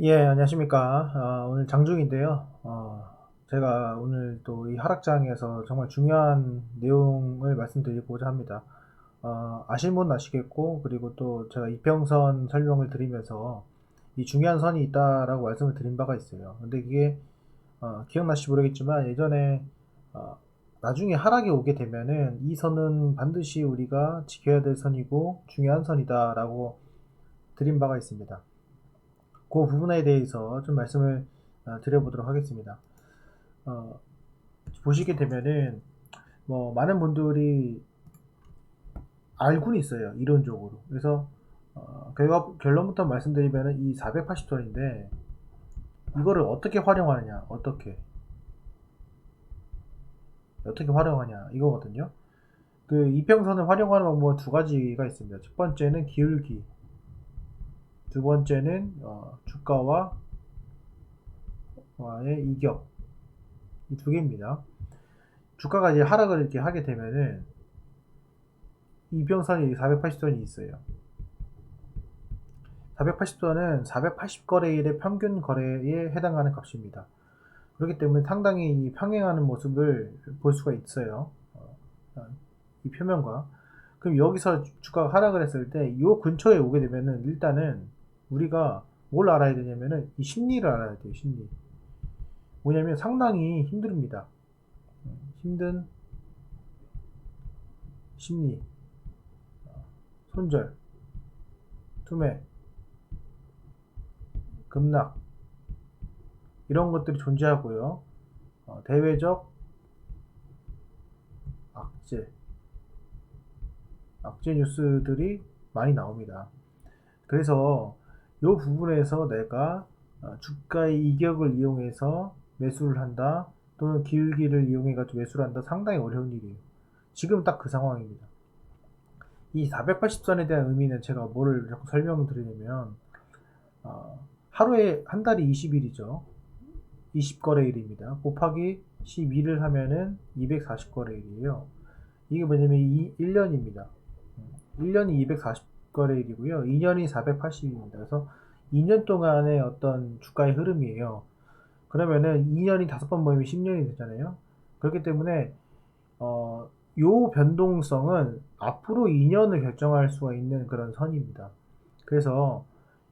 예, 안녕하십니까. 아, 오늘 장중인데요. 어, 제가 오늘 또 이 하락장에서 정말 중요한 내용을 말씀드리고자 합니다. 어, 아실 분은 아시겠고, 그리고 또 제가 이평선 설명을 드리면서 이 중요한 선이 있다라고 말씀을 드린 바가 있어요. 근데 이게 어, 기억나실지 모르겠지만 예전에 어, 나중에 하락이 오게 되면은 이 선은 반드시 우리가 지켜야 될 선이고 중요한 선이다라고 드린 바가 있습니다. 그 부분에 대해서 좀 말씀을 어, 드려보도록 하겠습니다. 어, 보시게 되면은 뭐 많은 분들이 알고는 있어요 이론적으로. 그래서 어, 결과 결론부터 말씀드리면은 이 480선인데 이거를 어떻게 활용하느냐, 어떻게 어떻게 활용하냐 이거거든요. 그 이평선을 활용하는 방법은 두 가지가 있습니다. 첫 번째는 기울기, 두 번째는 어, 주가와 와의 이격 이 두 개입니다. 주가가 이제 하락을 이렇게 하게 되면은 이평선이 480선이 있어요. 480선은 480거래일의 평균 거래에 해당하는 값입니다. 그렇기 때문에 상당히 평행하는 모습을 볼 수가 있어요. 어, 이 표면과. 그럼 여기서 주가가 하락을 했을 때 이 근처에 오게 되면은 일단은 우리가 뭘 알아야 되냐면은 이 심리를 알아야 돼요, 심리. 뭐냐면 상당히 힘듭니다. 힘든 심리, 손절, 투매, 급락, 이런 것들이 존재하고요. 어, 대외적 악재, 악재 뉴스들이 많이 나옵니다. 그래서 이 부분에서 내가 어, 주가의 이격을 이용해서 매수를 한다 또는 기울기를 이용해 가지고 매수를 한다 상당히 어려운 일이에요. 지금 딱 그 상황입니다. 이 480선에 대한 의미는 제가 뭐를 설명을 드리냐면 어, 하루에 한 달이 20일이죠. 20거래일입니다. 곱하기 12를 하면은 240거래일이에요. 이게 뭐냐면 1년입니다. 1년이 240 거래일이고요. 2년이 480입니다. 그래서 2년 동안의 어떤 주가의 흐름이에요. 그러면은 2년이 5번 모이면 10년이 되잖아요. 그렇기 때문에 어, 요 변동성은 앞으로 2년을 결정할 수가 있는 그런 선입니다. 그래서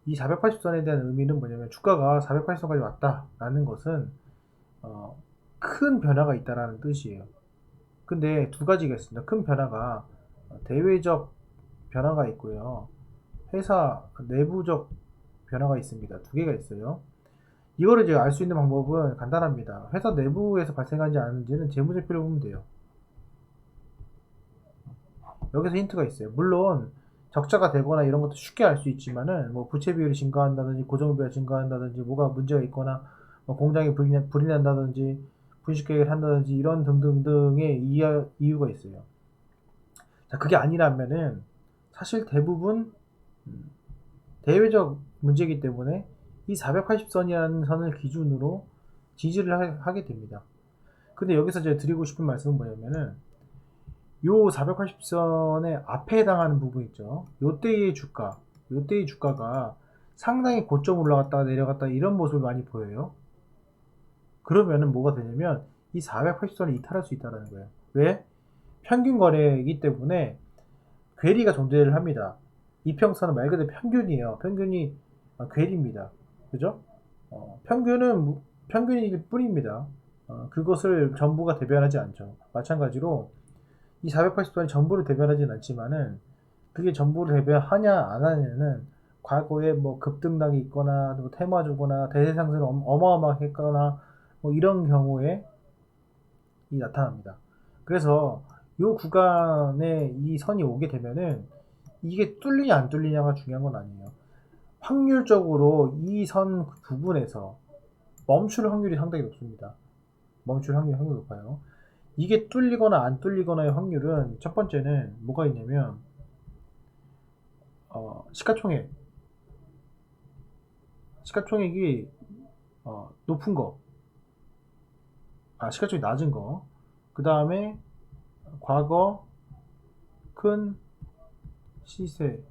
이 480선에 대한 의미는 뭐냐면 주가가 480선까지 왔다라는 것은 어, 큰 변화가 있다라는 뜻이에요. 근데 두 가지가 있습니다. 큰 변화가 대외적 변화가 있고요. 회사 내부적 변화가 있습니다. 두 개가 있어요. 이거를 이제 알 수 있는 방법은 간단합니다. 회사 내부에서 발생하지 않은지는 재무제표를 보면 돼요. 여기서 힌트가 있어요. 물론 적자가 되거나 이런 것도 쉽게 알 수 있지만은 뭐 부채 비율이 증가한다든지 고정비가 증가한다든지 뭐가 문제가 있거나 뭐 공장이 불이, 불이 난다든지 분식 계획을 한다든지 이런 등등등의 이유, 이유가 있어요. 자 그게 아니라면은 사실 대부분 음, 대외적 문제이기 때문에 이 480선이라는 선을 기준으로 지지를 하, 게 됩니다. 근데 여기서 제가 드리고 싶은 말씀은 뭐냐면은 요 480선의 앞에 해당하는 부분 있죠. 요때의 주가, 요때의 주가가 상당히 고점 올라갔다가 내려갔다 이런 모습을 많이 보여요. 그러면은 뭐가 되냐면 이 480선을 이탈할 수 있다는 거예요. 왜? 평균 거래이기 때문에 괴리가 존재를 합니다. 이평선은 말 그대로 평균이에요. 평균이 괴리입니다. 그죠? 어, 평균은 평균일 뿐입니다. 어, 그것을 전부가 대변하지 않죠. 마찬가지로 이 480도는 전부를 대변하진 않지만은 그게 전부를 대변하냐 안 하냐는 과거에 뭐 급등락이 있거나 뭐 테마 주거나 대세 상승을 어마어마하게 했거나 뭐 이런 경우에 이 나타납니다. 그래서 이 구간에 이 선이 오게 되면은 이게 뚫리냐 안 뚫리냐가 중요한 건 아니에요. 확률적으로 이 선 부분에서 멈출 확률이 상당히 높습니다. 멈출 확률이 상당히 높아요. 이게 뚫리거나 안 뚫리거나의 확률은 첫 번째는 뭐가 있냐면 어, 시가총액 시가총액이 어, 높은 거, 아 시가총액 낮은 거, 그 다음에 과거 큰 시세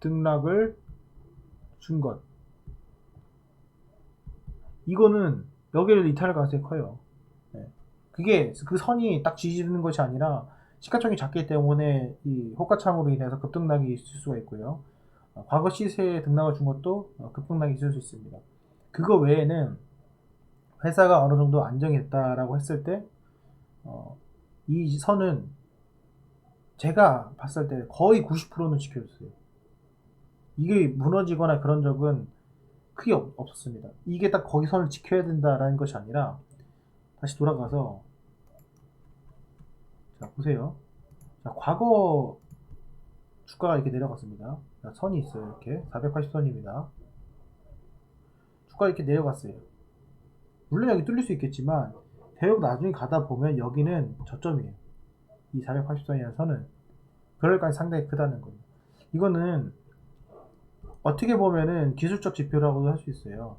등락을 준 것, 이거는 여기를 이탈할 가능성이 커요. 네. 그게 그 선이 딱 지지는 것이 아니라 시가총이 작기 때문에 이 호가창으로 인해서 급등락이 있을 수가 있고요. 어, 과거 시세에 등락을 준 것도 어, 급등락이 있을 수 있습니다. 그거 외에는 회사가 어느 정도 안정이 됐다라고 했을 때, 어, 이 선은 제가 봤을 때 거의 90%는 지켜줬어요. 이게 무너지거나 그런 적은 크게 없, 없었습니다. 이게 딱 거기 선을 지켜야 된다라는 것이 아니라 다시 돌아가서 자 보세요. 자 과거 주가가 이렇게 내려갔습니다. 자, 선이 있어요. 이렇게 480선입니다. 주가 이렇게 내려갔어요. 물론 여기 뚫릴 수 있겠지만 대역 나중에 가다 보면 여기는 저점이에요. 이 480선이라는 선은 그럴까지 상당히 크다는 거예요. 이거는 어떻게 보면은 기술적 지표라고도 할 수 있어요.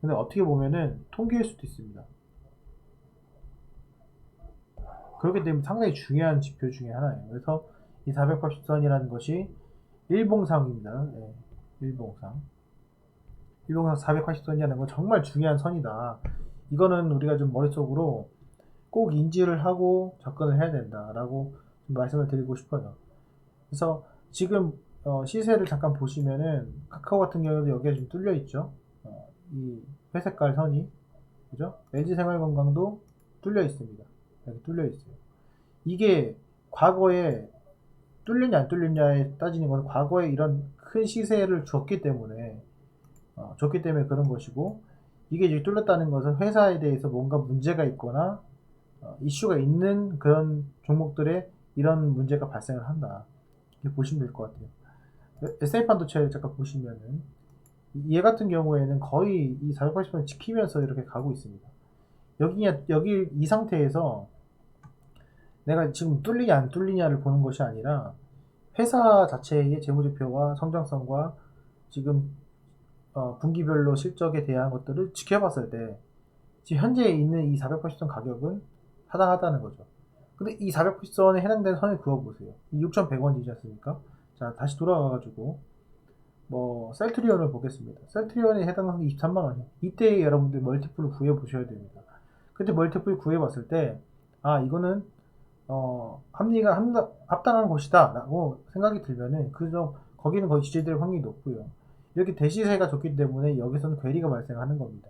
근데 어떻게 보면은 통계일 수도 있습니다. 그렇기 때문에 상당히 중요한 지표 중에 하나예요. 그래서 이 480선이라는 것이 일봉상입니다. 네, 일봉상. 일봉상 480선이라는 건 정말 중요한 선이다. 이거는 우리가 좀 머릿속으로 꼭 인지를 하고 접근을 해야 된다라고 좀 말씀을 드리고 싶어요. 그래서 지금 어, 시세를 잠깐 보시면은 카카오 같은 경우도 여기에 좀 뚫려 있죠. 어, 이 회색깔 선이 그죠? LG 생활건강도 뚫려 있습니다. 여기 뚫려 있어요. 이게 과거에 뚫렸냐 안 뚫렸냐에 따지는 것은 과거에 이런 큰 시세를 줬기 때문에 어, 줬기 때문에 그런 것이고 이게 이제 뚫렸다는 것은 회사에 대해서 뭔가 문제가 있거나 어, 이슈가 있는 그런 종목들에 이런 문제가 발생을 한다. 이렇게 보시면 될 것 같아요. S&P 반도체를 잠깐 보시면은 얘 같은 경우에는 거의 이 480선 지키면서 이렇게 가고 있습니다. 여기 여기 이 상태에서 내가 지금 뚫리냐 안 뚫리냐를 보는 것이 아니라 회사 자체의 재무제표와 성장성과 지금 어, 분기별로 실적에 대한 것들을 지켜봤을 때 지금 현재 있는 이 480선 가격은 타당하다는 거죠. 근데 이 480선에 해당되는 선을 그어보세요. 이 6,100원이지 않습니까? 자, 다시 돌아가가지고, 뭐, 셀트리온을 보겠습니다. 셀트리온에 해당하는 게 23만 원이에요. 이때 여러분들 멀티플을 구해 보셔야 됩니다. 근데 멀티플 구해 봤을 때, 아, 이거는, 어, 합리가 합당한 곳이다. 라고 생각이 들면은, 그저, 거기는 거의 지지될 확률이 높고요. 이렇게 대시세가 좋기 때문에 여기서는 괴리가 발생하는 겁니다.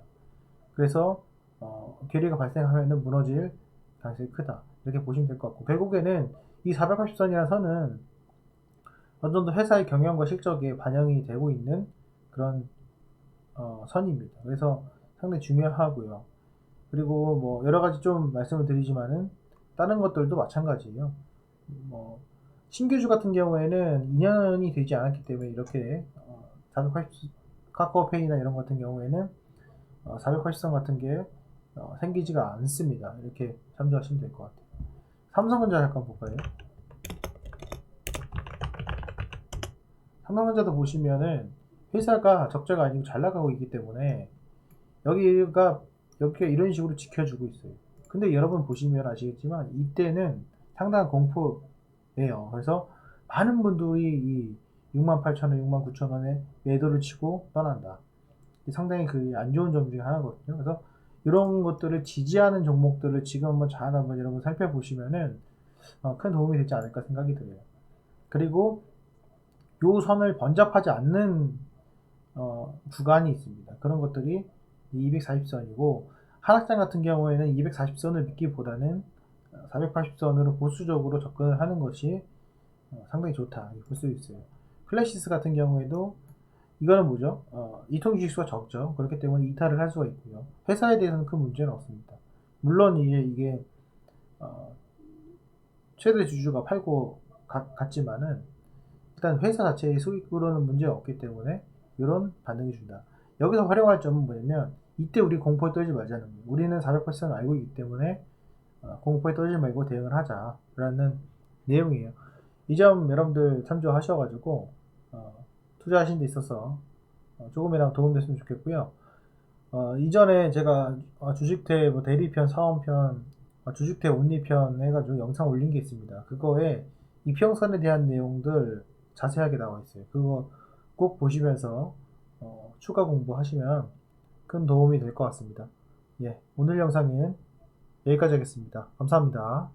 그래서, 어, 괴리가 발생하면은 무너질 가능성이 크다. 이렇게 보시면 될 것 같고, 결국에는 이 480선이라는 선은 어느 정도 회사의 경영과 실적에 반영이 되고 있는 그런 어, 선입니다. 그래서 상당히 중요하고요. 그리고 뭐 여러 가지 좀 말씀을 드리지만은 다른 것들도 마찬가지예요. 뭐 신규주 같은 경우에는 2년이 되지 않았기 때문에 이렇게 어, 480 카카오페이나 이런 같은 경우에는 어, 480선 같은 게 어, 생기지가 않습니다. 이렇게 참조하시면 될 것 같아요. 삼성전자 잠깐 볼까요? 삼성전자도 보시면은 회사가 적자가 아니고 잘 나가고 있기 때문에 여기가 여기가 이런 식으로 지켜주고 있어요. 근데 여러분 보시면 아시겠지만 이때는 상당한 공포예요. 그래서 많은 분들이 이 68,000원, 69,000원에 매도를 치고 떠난다. 상당히 그 안 좋은 점 중에 하나거든요. 그래서 이런 것들을 지지하는 종목들을 지금 한번 잘 한번 여러분 살펴보시면은 어, 큰 도움이 되지 않을까 생각이 들어요. 그리고 요 선을 번잡하지 않는 어, 구간이 있습니다. 그런 것들이 240선이고 하락장 같은 경우에는 240선을 믿기보다는 480선으로 보수적으로 접근을 하는 것이 어, 상당히 좋다 볼 수 있어요. 플래시스 같은 경우에도 이거는 뭐죠? 어, 이통 주식수가 적죠. 그렇기 때문에 이탈을 할 수가 있고요. 회사에 대해서는 큰 문제는 없습니다. 물론 이게, 이게 어, 최대 주주가 팔고 가, 갔지만은 일단 회사 자체의 수익으로는 문제가 없기 때문에 이런 반응이 준다. 여기서 활용할 점은 뭐냐면 이때 우리 공포에 떨지 말자는 거예요. 우리는 400% 알고 있기 때문에 어, 공포에 떨지 말고 대응을 하자라는 내용이에요. 이 점 여러분들 참조하셔가지고 어, 투자하신 데 있어서 어, 조금이라도 도움됐으면 좋겠고요. 어, 이전에 제가 어, 주식태 뭐 대리편, 사원편, 어, 주식태 온리편 해가지고 영상 올린 게 있습니다. 그거에 이평선에 대한 내용들 자세하게 나와 있어요. 그거 꼭 보시면서 어, 추가 공부하시면 큰 도움이 될 것 같습니다. 예, 오늘 영상은 여기까지 하겠습니다. 감사합니다.